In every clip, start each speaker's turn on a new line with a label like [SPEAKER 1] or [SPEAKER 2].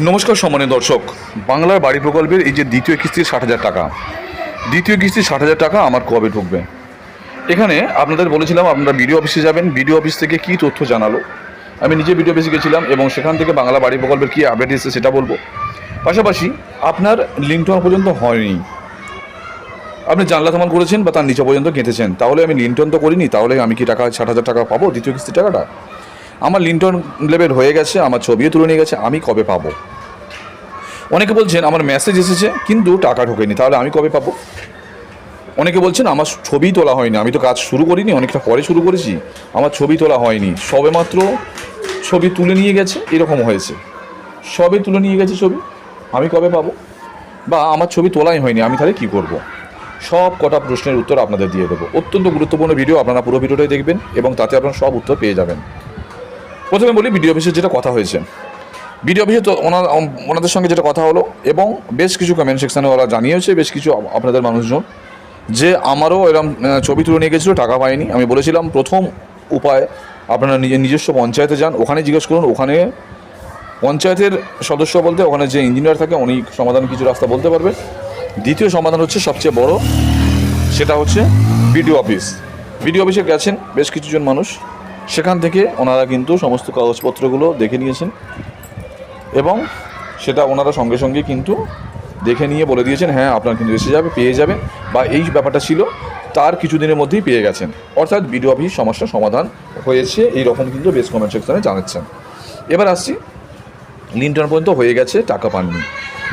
[SPEAKER 1] নমস্কার সম্মানীয় দর্শক। বাংলার বাড়ি প্রকল্পের এই যে দ্বিতীয় কিস্তির ষাট হাজার টাকা, দ্বিতীয় কিস্তির ষাট হাজার টাকা আমার কবে ঢুকবে? এখানে আপনাদের বলেছিলাম আপনারা বিডিও অফিসে যাবেন, বিডিও অফিস থেকে কী তথ্য জানালো? আমি নিজে বিডিও অফিসে গেছিলাম এবং সেখান থেকে বাংলা বাড়ি প্রকল্পের কী আপডেট এসেছে সেটা বলব। পাশাপাশি আপনার লিঙ্কটন পর্যন্ত হয়নি। আপনি জানলা থামাল করেছেন বা তার নিচে পর্যন্ত গেঁথেছেন, তাহলে আমি লিঙ্কটন তো করিনি, তাহলে আমি কি টাকা ষাট হাজার টাকা পাবো দ্বিতীয় কিস্তির টাকাটা? আমার লিঙ্কটন লেভেল হয়ে গেছে, আমার ছবিও তুলে নিয়ে গেছে, আমি কবে পাবো? অনেকে বলছেন, আমার মেসেজ এসেছে, কিন্তু টাকা ঢোকেনি, তাহলে আমি কবে পাবো? অনেকে বলছেন, আমার ছবি তোলা হয়নি, আমি তো কাজ শুরু করিনি, অনেকটা পরে শুরু করেছি, আমার ছবি তোলা হয়নি। সবেমাত্র ছবি তুলে নিয়ে গেছে, এরকম হয়েছে। সবে তুলে নিয়ে গেছে ছবি, আমি কবে পাবো? বা আমার ছবি তোলাই হয়নি, আমি তাহলে কী করব? সব কটা প্রশ্নের উত্তর আপনাদের দিয়ে দেবো। অত্যন্ত গুরুত্বপূর্ণ ভিডিও, আপনারা পুরো ভিডিওটাই দেখবেন এবং তাতে আপনারা সব উত্তর পেয়ে যাবেন। প্রথমে বলি বিডিও অফিসের যেটা কথা হয়েছে। বিডিও অফিসে তো ওনার, ওনাদের সঙ্গে যেটা কথা হলো এবং বেশ কিছু কমেন্ট সেকশানে ওরা জানিয়েছে, বেশ কিছু আপনাদের মানুষজন যে আমারও এরকম ছবি তুলে নিয়ে গেছিল, টাকা পায়নি। আমি বলেছিলাম, প্রথম উপায়, আপনারা নিজের নিজস্ব পঞ্চায়েতে যান, ওখানে জিজ্ঞেস করুন, ওখানে পঞ্চায়েতের সদস্য বলতে, ওখানে যে ইঞ্জিনিয়ার থাকে, উনি সমাধান কিছু রাস্তা বলতে পারবেন দ্বিতীয় সমাধান হচ্ছে সবচেয়ে বড়, সেটা হচ্ছে বিডিও অফিস। বিডিও অফিসে গেছেন বেশ কিছুজন মানুষ। সেখান থেকে ওনারা কিন্তু সমস্ত কাগজপত্রগুলো দেখে নিয়েছেন এবং সেটা ওনারা সঙ্গে সঙ্গে কিন্তু দেখে নিয়ে বলে দিয়েছেন হ্যাঁ আপনার কিন্তু এসে যাবে, পেয়ে যাবেন। বা এই ব্যাপারটা ছিল, তার কিছুদিনের মধ্যেই পেয়ে গেছেন। অর্থাৎ বিডিও অফিস সমস্যার সমাধান হয়েছে, এই রকম কিন্তু বেশ কমেন্ট সেকশনে জানাচ্ছেন। এবার আসছি, লিন্টন পর্যন্ত হয়ে গেছে, টাকা পাননি।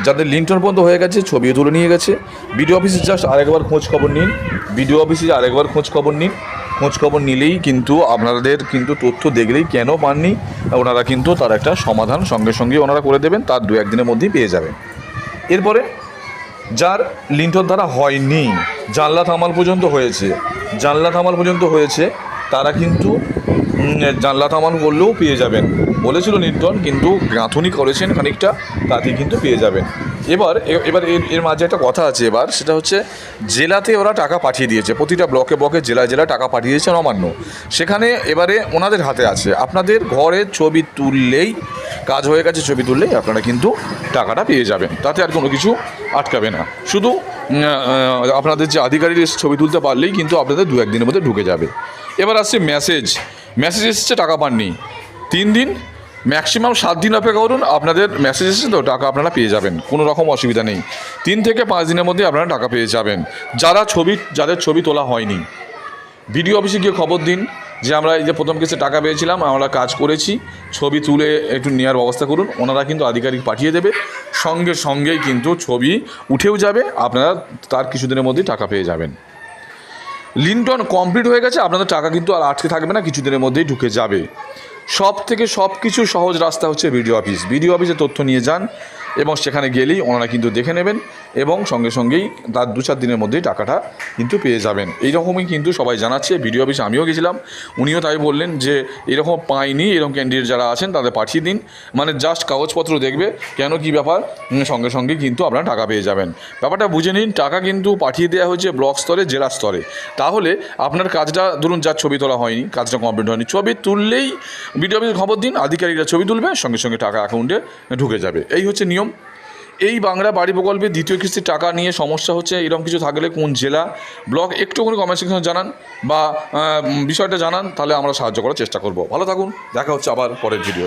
[SPEAKER 1] যাদের লিন্টন পর্যন্ত হয়ে গেছে, ছবিও তুলে নিয়ে গেছে। বিডিও অফিসে জাস্ট আরেকবার খোঁজ খবর নিন। বিডিও অফিসে আরেকবার খোঁজ খবর নিন খোঁজ খবর নিলেই কিন্তু আপনাদের কিন্তু তথ্য দেখলেই কেন পাননি, ওনারা কিন্তু তার একটা সমাধান সঙ্গে সঙ্গে ওনারা করে দেবেন, তার দু একদিনের মধ্যেই পেয়ে যাবেন। এরপরে, যার লিন্টন দ্বারা হয়নি, জানলা থামাল পর্যন্ত হয়েছে, জানলা থামাল পর্যন্ত হয়েছে, তারা কিন্তু জানলা থামাল করলেও পেয়ে যাবেন। বলেছিল লিন্টন, কিন্তু গাঁথুনি করেছেন খানিকটা তাতে কিন্তু পেয়ে যাবেন। এবার এবার এর এর মাঝে একটা কথা আছে এবার, সেটা হচ্ছে জেলাতে ওরা টাকা পাঠিয়ে দিয়েছে, প্রতিটা ব্লকে ব্লকে জেলায় জেলা টাকা পাঠিয়ে দিয়েছে নবান্ন সেখানে এবারে ওনাদের হাতে আছে, আপনাদের ঘরে ছবি তুললেই, কাজ হয়ে গেছে ছবি তুললেই আপনারা কিন্তু টাকাটা পেয়ে যাবেন, তাতে আর কোনো কিছু আটকাবে না। শুধু আপনাদের যে আধিকারিক ছবি তুলতে পারলেই কিন্তু আপনাদের দু একদিনের মধ্যে ঢুকে যাবে। এবার আসছে মেসেজ মেসেজ এসেছে, টাকা পাননি। তিন দিন ম্যাক্সিমাম সাত দিন অপেক্ষা করুন, আপনাদের মেসেজ এসেছে তো, টাকা আপনারা পেয়ে যাবেন, কোনো রকম অসুবিধা নেই। তিন থেকে পাঁচ দিনের মধ্যে আপনারা টাকা পেয়ে যাবেন। যারা ছবি, যাদের ছবি তোলা হয়নি বিডিও অফিসে গিয়ে খবর দিন, যে আমরা এই যে প্রথম কেসে টাকা পেয়েছিলাম, আমরা কাজ করেছি, ছবি তুলে একটু নেওয়ার ব্যবস্থা করুন, ওনারা কিন্তু আধিকারিক পাঠিয়ে দেবে, সঙ্গে সঙ্গেই কিন্তু ছবি উঠেও যাবে, আপনারা তার কিছুদিনের মধ্যেই টাকা পেয়ে যাবেন। লিন্টন কমপ্লিট হয়ে গেছে, আপনাদের টাকা কিন্তু আর আটকে থাকবে না, কিছুদিনের মধ্যেই ঢুকে যাবে। সব থেকে সব কিছু সহজ রাস্তা হচ্ছে বিডিও অফিস বিডিও অফিসে তথ্য নিয়ে যান এবং সেখানে গেলেই ওনারা কিন্তু দেখে নেবেন এবং সঙ্গে সঙ্গেই তার দু চার দিনের মধ্যেই টাকাটা কিন্তু পেয়ে যাবেন। এইরকমই কিন্তু সবাই জানাচ্ছে বিডিও অফিসে আমিও গেছিলাম। উনিও তাই বললেন যে, এরকম পাইনি, এরকম ক্যান্ডিডেট যারা আছেন তাদের পাঠিয়ে দিন। মানে জাস্ট কাগজপত্র দেখবে কেন কি ব্যাপার সঙ্গে সঙ্গে কিন্তু আপনারা টাকা পেয়ে যাবেন। ব্যাপারটা বুঝে নিন, টাকা কিন্তু পাঠিয়ে দেওয়া হয়েছে ব্লক স্তরে, জেলা স্তরে। তাহলে আপনার কাজটা, ধরুন যার ছবি তোলা হয়নি, কাজটা কমপ্লিট হয়নি, ছবি তুললেই বিডিও অফিসে খবর দিন, আধিকারিকরা ছবি তুলবে, সঙ্গে সঙ্গে টাকা অ্যাকাউন্টে ঢুকে যাবে। এই হচ্ছে নিয়ম। এই বাংলা বাড়ি প্রকল্পে দ্বিতীয় কিস্তির টাকা নিয়ে সমস্যা হচ্ছে, এরকম কিছু থাকলে কোন জেলা ব্লক একটুখানি কমেন্ট সেকশনে জানান বা বিষয়টা জানান, তাহলে আমরা সাহায্য করার চেষ্টা করব। ভালো থাকুন, দেখা হচ্ছে আবার পরের ভিডিও